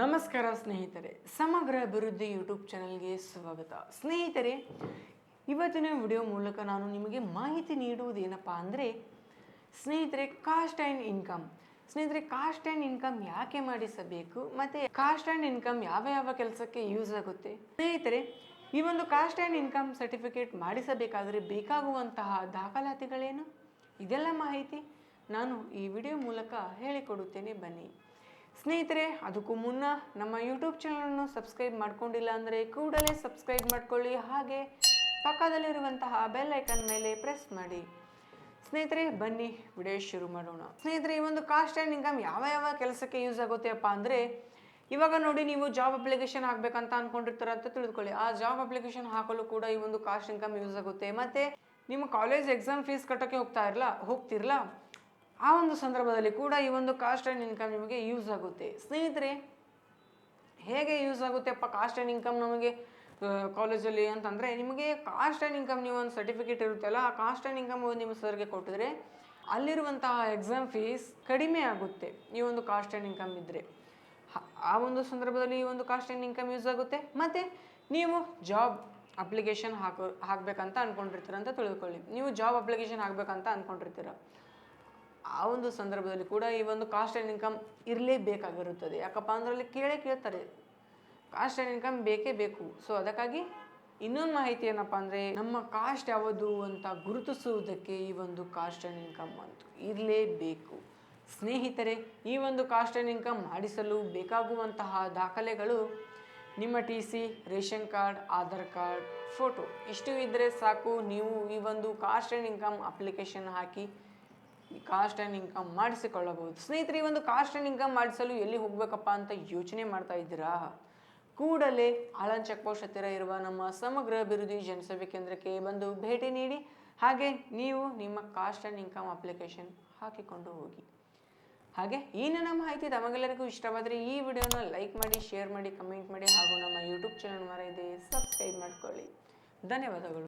ನಮಸ್ಕಾರ ಸ್ನೇಹಿತರೆ, ಸಮಗ್ರ ಅಭಿವೃದ್ಧಿ ಯೂಟ್ಯೂಬ್ ಚಾನಲ್ಗೆ ಸ್ವಾಗತ. ಸ್ನೇಹಿತರೆ, ಇವತ್ತಿನ ವಿಡಿಯೋ ಮೂಲಕ ನಾನು ನಿಮಗೆ ಮಾಹಿತಿ ನೀಡುವುದೇನಪ್ಪ ಅಂದರೆ, ಸ್ನೇಹಿತರೆ, ಕಾಸ್ಟ್ ಆ್ಯಂಡ್ ಇನ್ಕಮ್. ಸ್ನೇಹಿತರೆ, ಕಾಸ್ಟ್ ಆ್ಯಂಡ್ ಇನ್ಕಮ್ ಯಾಕೆ ಮಾಡಿಸಬೇಕು, ಮತ್ತು ಕಾಸ್ಟ್ ಆ್ಯಂಡ್ ಇನ್ಕಮ್ ಯಾವ ಯಾವ ಕೆಲಸಕ್ಕೆ ಯೂಸ್ ಆಗುತ್ತೆ? ಸ್ನೇಹಿತರೆ, ಈ ಒಂದು ಕಾಸ್ಟ್ ಆ್ಯಂಡ್ ಇನ್ಕಮ್ ಸರ್ಟಿಫಿಕೇಟ್ ಮಾಡಿಸಬೇಕಾದರೆ ಬೇಕಾಗುವಂತಹ ದಾಖಲಾತಿಗಳೇನು? ಇದೆಲ್ಲ ಮಾಹಿತಿ ನಾನು ಈ ವಿಡಿಯೋ ಮೂಲಕ ಹೇಳಿಕೊಡುತ್ತೇನೆ. ಬನ್ನಿ. ಸ್ನೇಹಿತರೆ, ಅದಕ್ಕೂ ಮುನ್ನ ನಮ್ಮ ಯೂಟ್ಯೂಬ್ ಚಾನಲನ್ನು ಸಬ್ಸ್ಕ್ರೈಬ್ ಮಾಡ್ಕೊಂಡಿಲ್ಲ ಅಂದರೆ ಕೂಡಲೇ ಸಬ್ಸ್ಕ್ರೈಬ್ ಮಾಡ್ಕೊಳ್ಳಿ. ಹಾಗೆ ಪಕ್ಕದಲ್ಲಿರುವಂತಹ ಬೆಲ್ ಐಕನ್ ಮೇಲೆ ಪ್ರೆಸ್ ಮಾಡಿ. ಸ್ನೇಹಿತರೆ, ಬನ್ನಿ, ವಿಡಿಯೋ ಶುರು ಮಾಡೋಣ. ಸ್ನೇಹಿತರೆ, ಈ ಒಂದು ಕಾಸ್ಟ್ ಆ್ಯಂಡ್ ಇನ್ಕಮ್ ಯಾವ ಯಾವ ಕೆಲಸಕ್ಕೆ ಯೂಸ್ ಆಗುತ್ತೆಪ್ಪ ಅಂದರೆ, ಇವಾಗ ನೋಡಿ ನೀವು ಜಾಬ್ ಅಪ್ಲಿಕೇಶನ್ ಹಾಕ್ಬೇಕಂತ ಅಂದ್ಕೊಂಡಿರ್ತಾರೆ ಅಂತ ತಿಳಿದುಕೊಳ್ಳಿ ಆ ಜಾಬ್ ಅಪ್ಲಿಕೇಶನ್ ಹಾಕಲು ಕೂಡ ಈ ಒಂದು ಕಾಸ್ಟ್ ಇನ್ಕಮ್ ಯೂಸ್ ಆಗುತ್ತೆ. ಮತ್ತು, ನಿಮ್ಮ ಕಾಲೇಜ್ ಎಕ್ಸಾಮ್ ಫೀಸ್ ಕಟ್ಟೋಕ್ಕೆ ಹೋಗ್ತಾ ಇರಲ್ಲ ಹೋಗ್ತಿರಲ್ಲ ಆ ಒಂದು ಸಂದರ್ಭದಲ್ಲಿ ಕೂಡ ಈ ಒಂದು ಕಾಸ್ಟ್ ಆ್ಯಂಡ್ ಇನ್ಕಮ್ ನಿಮಗೆ ಯೂಸ್ ಆಗುತ್ತೆ. ಸ್ನೇಹಿತರೆ, ಹೇಗೆ ಯೂಸ್ ಆಗುತ್ತೆಪ್ಪ ಕಾಸ್ಟ್ ಆ್ಯಂಡ್ ಇನ್ಕಮ್ ನಮಗೆ? ಕಾಲೇಜಲ್ಲಿ ಅಂತಂದರೆ ನಿಮಗೆ ಕಾಸ್ಟ್ ಆ್ಯಂಡ್ ಇನ್ಕಮ್ ನೀವು ಒಂದು ಸರ್ಟಿಫಿಕೇಟ್ ಇರುತ್ತಲ್ಲ, ಆ ಕಾಸ್ಟ್ ಆ್ಯಂಡ್ ಇನ್ಕಮ್ ನಿಮ್ಮ ಸರ್ಗೆ ಕೊಟ್ಟಿದ್ರೆ ಅಲ್ಲಿರುವಂತಹ ಎಕ್ಸಾಮ್ ಫೀಸ್ ಕಡಿಮೆ ಆಗುತ್ತೆ ಈ ಒಂದು ಕಾಸ್ಟ್ ಆ್ಯಂಡ್ ಇನ್ಕಮ್ ಇದ್ದರೆ ಆ ಒಂದು ಸಂದರ್ಭದಲ್ಲಿ ಈ ಒಂದು ಕಾಸ್ಟ್ ಆ್ಯಂಡ್ ಇನ್ಕಮ್ ಯೂಸ್ ಆಗುತ್ತೆ. ಮತ್ತು ನೀವು ಜಾಬ್ ಅಪ್ಲಿಕೇಶನ್ ಹಾಕೋ, ಹಾಕಬೇಕಂತ ಅಂದ್ಕೊಂಡಿರ್ತೀರ ಅಂತ ತಿಳ್ಕೊಳ್ಳಿ ನೀವು ಜಾಬ್ ಅಪ್ಲಿಕೇಶನ್ ಹಾಕಬೇಕಂತ ಅಂದ್ಕೊಂಡಿರ್ತೀರ ಆ ಒಂದು ಸಂದರ್ಭದಲ್ಲಿ ಕೂಡ ಈ ಒಂದು ಕಾಸ್ಟ್ ಆ್ಯಂಡ್ ಇನ್ಕಮ್ ಇರಲೇಬೇಕಾಗಿರುತ್ತದೆ. ಯಾಕಪ್ಪ ಅಂದ್ರೆ ಅಲ್ಲಿ ಕೇಳೇ ಕೇಳ್ತಾರೆ. ಕಾಸ್ಟ್ ಆ್ಯಂಡ್ ಇನ್ಕಮ್ ಬೇಕೇ ಬೇಕು. ಸೊ ಅದಕ್ಕಾಗಿ ಇನ್ನೊಂದು ಮಾಹಿತಿ ಏನಪ್ಪ ಅಂದರೆ ನಮ್ಮ ಕಾಸ್ಟ್ ಯಾವುದು ಅಂತ ಗುರುತಿಸುವುದಕ್ಕೆ ಈ ಒಂದು ಕಾಸ್ಟ್ ಆ್ಯಂಡ್ ಇನ್ಕಮ್ ಅಂತ ಇರಲೇಬೇಕು. ಸ್ನೇಹಿತರೆ, ಈ ಒಂದು ಕಾಸ್ಟ್ ಆ್ಯಂಡ್ ಇನ್ಕಮ್ ಮಾಡಿಸಲು ಬೇಕಾಗುವಂತಹ ದಾಖಲೆಗಳು ನಿಮ್ಮ T C ration card, Aadhaar card, photo ಇಷ್ಟು ಇದ್ದರೆ ಸಾಕು. ನೀವು ಈ ಒಂದು ಕಾಸ್ಟ್ ಆ್ಯಂಡ್ ಇನ್ಕಮ್ ಅಪ್ಲಿಕೇಶನ್ ಹಾಕಿ ಕಾಸ್ಟ್ ಆ್ಯಂಡ್ ಇನ್ಕಮ್ ಮಾಡಿಸಿಕೊಳ್ಳಬಹುದು. ಸ್ನೇಹಿತರೆ, ಈ ಒಂದು ಕಾಸ್ಟ್ ಆ್ಯಂಡ್ ಇನ್ಕಮ್ ಮಾಡಿಸಲು ಎಲ್ಲಿ ಹೋಗಬೇಕಪ್ಪ ಅಂತ ಯೋಚನೆ ಮಾಡ್ತಾ ಇದ್ದೀರಾ? ಕೂಡಲೇ ಆಳನ್ ಚೆಕ್ ಪೋಸ್ಟ್ ಹತ್ತಿರ ಇರುವ ನಮ್ಮ ಸಮಗ್ರ ಅಭಿವೃದ್ಧಿ ಜನಸೇವೆ ಕೇಂದ್ರಕ್ಕೆ ಬಂದು ಭೇಟಿ ನೀಡಿ, ಹಾಗೆ ನೀವು ನಿಮ್ಮ ಕಾಸ್ಟ್ ಆ್ಯಂಡ್ ಇನ್ಕಮ್ ಅಪ್ಲಿಕೇಶನ್ ಹಾಕಿಕೊಂಡು ಹೋಗಿ. ಹಾಗೆ ಈ ನನ್ನ ಮಾಹಿತಿ ತಮಗೆಲ್ಲರಿಗೂ ಇಷ್ಟವಾದರೆ ಈ ವಿಡಿಯೋನ ಲೈಕ್ ಮಾಡಿ, ಶೇರ್ ಮಾಡಿ, ಕಮೆಂಟ್ ಮಾಡಿ, ಹಾಗೂ ನಮ್ಮ ಯೂಟ್ಯೂಬ್ ಚಾನಲ್ ಮರ ಇದೆ, ಸಬ್ಸ್ಕ್ರೈಬ್ ಮಾಡ್ಕೊಳ್ಳಿ. ಧನ್ಯವಾದಗಳು.